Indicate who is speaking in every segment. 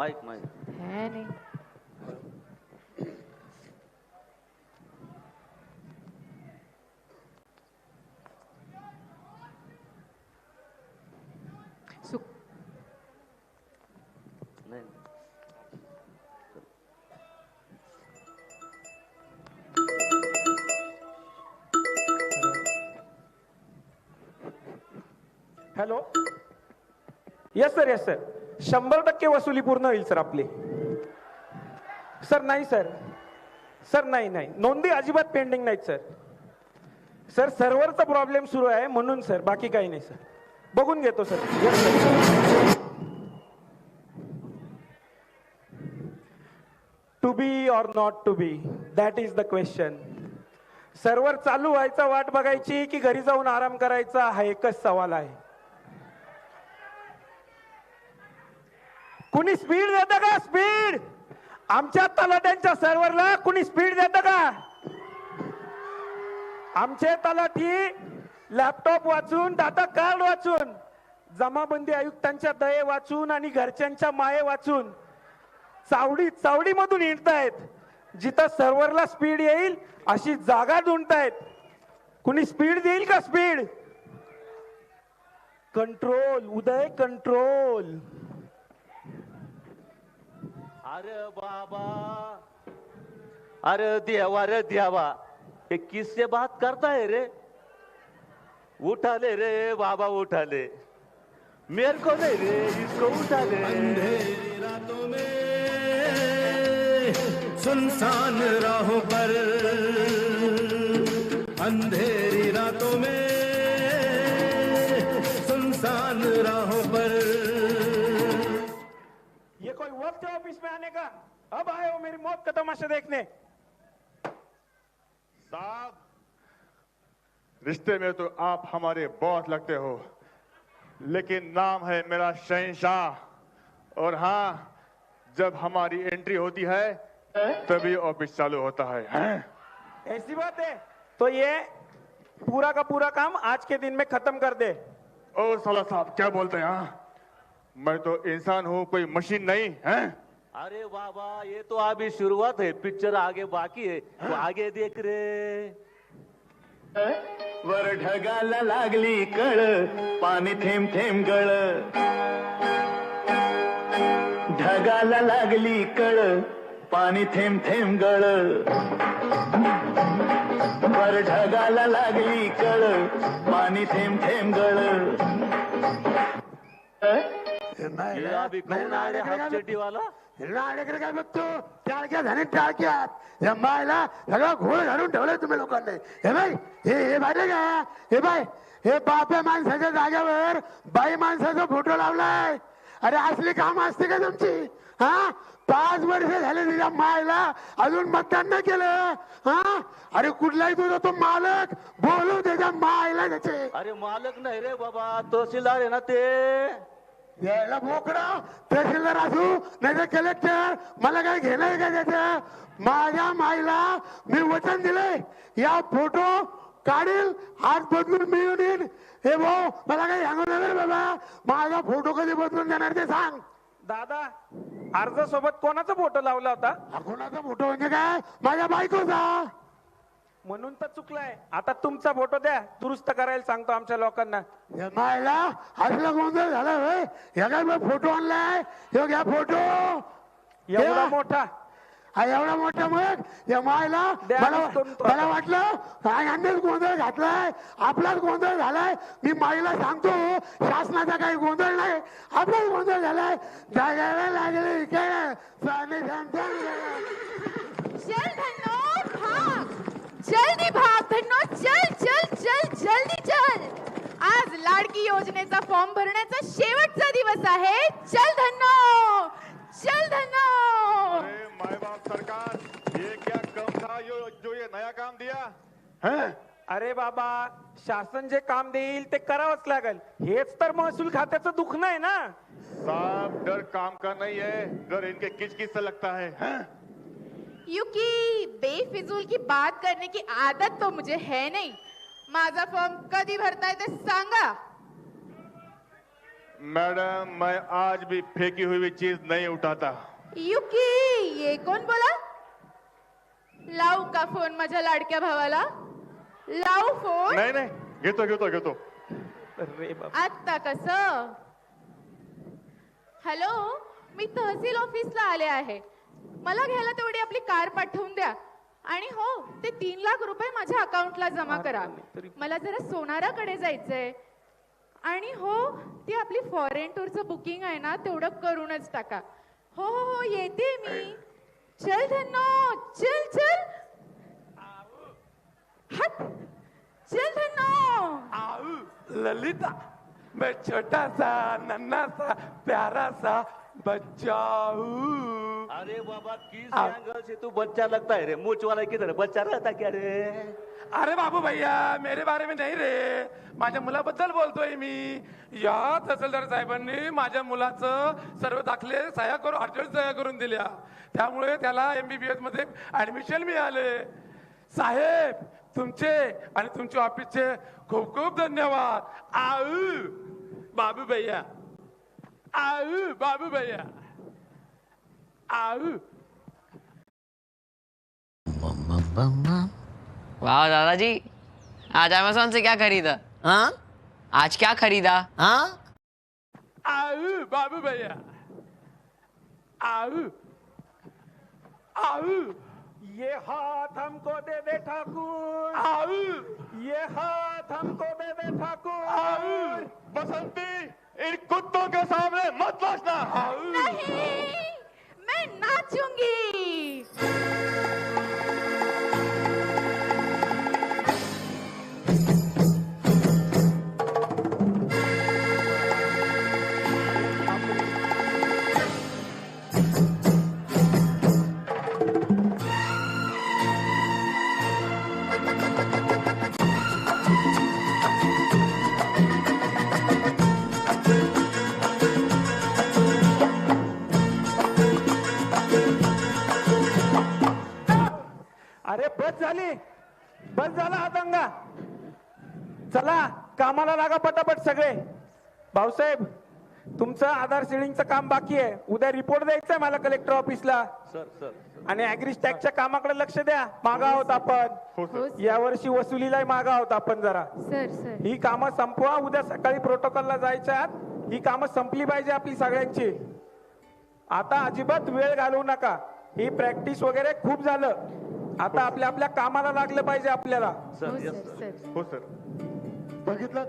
Speaker 1: Mic mic
Speaker 2: है नहीं। सुक
Speaker 1: नाही।
Speaker 3: Hello yes sir yes sir शंभर टक्के वसुली पूर्ण होईल सर आपली. सर नाही सर. सर नाही नाही. नोंदी अजिबात पेंडिंग नाहीत सर. सर सर्व्हरचा प्रॉब्लेम सुरू आहे म्हणून सर. बाकी काही नाही सर. बघून घेतो sir. To be or not to be that is the question server चालू व्हायचा वाट बघायची की घरी जाऊन आराम करायचा हा एकच सवाल आहे. कुणी स्पीड देतं का? स्पीड आमच्या तलाट्यांच्या सर्व्हरला कुणी स्पीड देतं का? आमचे तलाठी लॅपटॉप वाचून डाटा कार्ड वाचून जमाबंदी आयुक्तांच्या दये वाचून आणि घरच्यांच्या माये वाचून चावडी चावडीमधून हिंडतायत जिथं सर्व्हरला स्पीड येईल अशी जागा ढूंढतायत कुणी स्पीड देईल का स्पीड कंट्रोल उदय कंट्रोल
Speaker 1: अरे बाबा, अरे देवा अरे देवा ये किससे बात करता है रे? उठा ले रे बाबा उठा ले मेरे को नहीं रे, इसको उठा ले
Speaker 4: रातों में सुनसान राहों पर। अंधेरी रातों में सुनसान राहों पर।
Speaker 3: ये कोई ऑफ़िस में आने का अब आए हो मेरी मौत का तमाशा देखने
Speaker 5: साहब रिश्ते में तो आप हमारे बॉस लगते हो लेकिन नाम है मेरा शहनशाह और हाँ जब हमारी एंट्री होती है तभी ऑफ़िस चालू होता है हैं?
Speaker 3: ऐसी बात है तो ये पूरा का पूरा काम आज के दिन में खत्म कर दे
Speaker 5: ओ साला साहब क्या बोलते हैं हाँ? मैं तो इंसान हूँ कोई मशीन नहीं है?
Speaker 1: अरे बाबा ये तो अभी शुरुआत है पिक्चर आगे बाकी है तो आगे देख रे।
Speaker 4: वर ढगाला लागली कळ पाणी थेंब थेंब गळ. ढगाला लागली कळ पाणी थेंब थेंब गळ. वर ढगाला लागली कळ पाणी थेंब थेंब गळ.
Speaker 1: हाफ
Speaker 6: काय बघतो टाळक्या झाले टाळक्यात या मायला सगळं घोळ घालून ठेवलंय तुम्ही लोकांनी. हे बाई हे हे पाहिजे का? हे हे बाप्या माणसाच्या जागेवर बाई माणसाचा फोटो लावलाय. अरे असली काम असते का तुमची? हा? पाच वर्ष झाले तिच्या मायला अजून मतदान नाही केलं. हा? अरे कुठलाही तुझा तो मालक बोलू त्याच्या मायला त्याचे.
Speaker 1: अरे मालक नाही रे बाबा तहसीलदार आहे ना ते.
Speaker 6: यायला मोकळा. तहसीलदार असू नाही तर कलेक्टर मला काय घेणं आहे का त्याचं? माझ्या माईला मी वचन दिलंय. या फोटो काढील हात बदलून मी येऊन येईन हे भाऊ मला काही सांगू नका बाबा. माझा फोटो कधी बदलून देणार ते सांग.
Speaker 3: दादा अर्जासोबत कोणाचा फोटो लावला होता?
Speaker 6: हा कोणाचा फोटो म्हणजे काय? माझ्या बायकोचा.
Speaker 3: म्हणून तर चुकलाय. आता तुमचा फोटो द्या. दुरुस्त करायला सांगतो आमच्या लोकांना.
Speaker 6: या मायला असला गोंधळ झाला होय ह्या काय मी फोटो आणलाय? ह्यो घ्या फोटो.
Speaker 3: एवढा. मोठा.
Speaker 6: हा एवढा मोठा मग? या मायला
Speaker 3: द्या
Speaker 6: मला
Speaker 3: तो.
Speaker 6: वाटलं काय यांनीच गोंधळ घातलाय? आपलाच गोंधळ झालाय? मी माईला सांगतो शासनाचा काही गोंधळ नाही. आपलाच गोंधळ झालाय. जागायला लागले काय साने सांगतो
Speaker 2: चल धन्नो भाग जल्दी भाग धन्नो चल चल चल जल्दी चल. आज लाडकी योजनेचा फॉर्म भरण्याचा शेवटचा दिवस आहे. चल धन्नो चल धन्नो.
Speaker 5: अरे माय बाप सरकार ये क्या कम था यो जो ये नया काम दिया? हैं?
Speaker 3: अरे बाबा शासन जे काम देईल ते करावंच लागेल. हेच तर महसूल खात्याचं दुखणं आहे ना?
Speaker 5: साहब डर काम का नहीं है? डर इनके किच किच से लगता है हैं?
Speaker 2: युकी बेफिजूल की बात करने की आदत तो मुझे है नहीं। माझा फॉर्म कधी भरताय ते सांगा।
Speaker 5: मैडम मैं आज भी फेंकी हुई चीज नहीं उठाता।
Speaker 2: युकी ये कोण बोला? लावू का फोन माझ्या लाडक्या भावाला। लावू फोन।
Speaker 5: नाही नाही घेतो घेतो घेतो।
Speaker 3: अरे बाप.
Speaker 2: आत्ता कस? हॅलो मी तहसील ऑफिसला आले आहे. मला घ्यायला तेवढी आपली कार पाठवून द्या. आणि हो ते तीन लाख रुपये माझ्या अकाउंटला जमा करा. मला जरा सोनाराकडे जायचंय. आणि हो ती आपली फॉरेन टूरचं बुकिंग आहे ना तेवढं करूनच टाका. हो हो हो येते मी. चल धन्नो चल चल. हट. चल धन्नो.
Speaker 7: ललिता मैं छोटा सा नन्ना सा प्यारा सा बच्चा हूँ
Speaker 1: अरे बाबा किस
Speaker 7: आ-
Speaker 1: एंगल से तू बच्चा लगता है रे? मूछ वाला किधर बच्चा रहता क्या रे?
Speaker 7: अरे बाबू भैया मेरे बारे में नाही रे। माझ्या मुलाबद्दल बोलतोय मी. या तहसीलदार साहेबांनी माझ्या मुलाचं सर्व दाखले सह्या करून अर्जंट सह्या करून दिल्या. त्यामुळे त्याला एमबीबीएसमध्ये ऍडमिशन मिळाले. साहेब तुमचे आणि तुमच्या ऑफिसचे खूप खूप धन्यवाद. आऊ बाबू भैया. आऊ बाबू भैया. आऊ
Speaker 8: वाह दादाजी आज अमेजोन से क्या खरीदा?
Speaker 9: हाँ?
Speaker 8: आज क्या खरीदा?
Speaker 9: हाँ?
Speaker 7: आऊ बाबू भैया आऊ आऊ
Speaker 3: ये हाथ हमको दे दे ठाकुर।
Speaker 7: आऊ
Speaker 3: ये हाथ हमको दे दे ठाकुर।
Speaker 5: बसंती इन कुत्तों के सामने मत बचना
Speaker 2: नहीं मैं नाचूंगी
Speaker 3: अरे बस झाली. बस झाला हा दंगा. चला कामाला लागा पटापट सगळे. भाऊसाहेब तुमचं आधार सिडिंगचं काम बाकी आहे. उद्या रिपोर्ट द्यायचा आहे मला कलेक्टर ऑफिसला
Speaker 1: सर सर.
Speaker 3: आणि अॅग्री टॅक्सच्या कामाकडे लक्ष द्या. मागा आहोत आपण.
Speaker 5: हो
Speaker 2: हो
Speaker 5: सर.
Speaker 3: या वर्षी वसुलीलाही मागा आहोत आपण जरा.
Speaker 2: Sir sir.
Speaker 3: ही कामं संपवा. उद्या सकाळी प्रोटोकॉलला जायच्या आत ही कामं संपली पाहिजे आपली सगळ्यांची. आता अजिबात वेळ घालवू नका. ही प्रॅक्टिस वगैरे खूप झालं. आता आपल्या आपल्या कामाला लागलं पाहिजे आपल्याला.
Speaker 2: हो
Speaker 1: sir
Speaker 2: sir
Speaker 1: yes sir.
Speaker 2: Sir.
Speaker 5: हो सर.
Speaker 6: बघितलं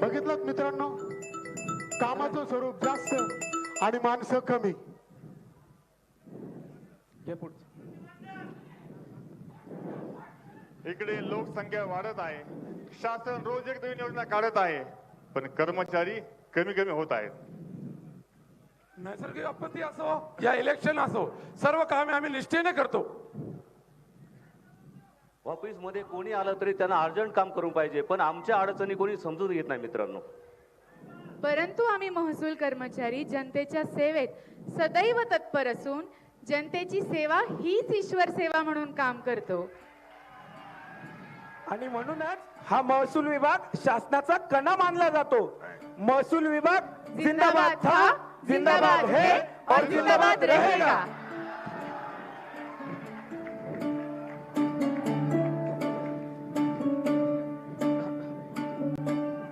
Speaker 6: बघितलं मित्रांनो? कामाचं स्वरूप जास्त आणि माणसं कमी.
Speaker 5: इकडे लोकसंख्या वाढत आहे. शासन रोज एक नवीन योजना काढत आहे. पण कर्मचारी कमी कमी होत आहेत.
Speaker 7: नैसर्गिक आपत्ती असो या इलेक्शन असो सर्व कामे आम्ही निष्ठेने करतो.
Speaker 1: ऑफिसमध्ये कोणी आलं तरी त्यांना अर्जंट काम करून पाहिजे पण आमच्या अडचणी कोणी समजून घेत नाही मित्रांनो.
Speaker 2: परंतु आम्ही महसूल कर्मचारी जनतेच्या सेवेत सदैव तत्पर असून जनतेची सेवा हीच ईश्वर सेवा म्हणून काम करतो.
Speaker 3: आणि म्हणूनच हा महसूल विभाग शासनाचा कणा मानला जातो. महसूल विभाग जिंदाबाद था जिंदाबाद है और जिंदाबाद रहेगा.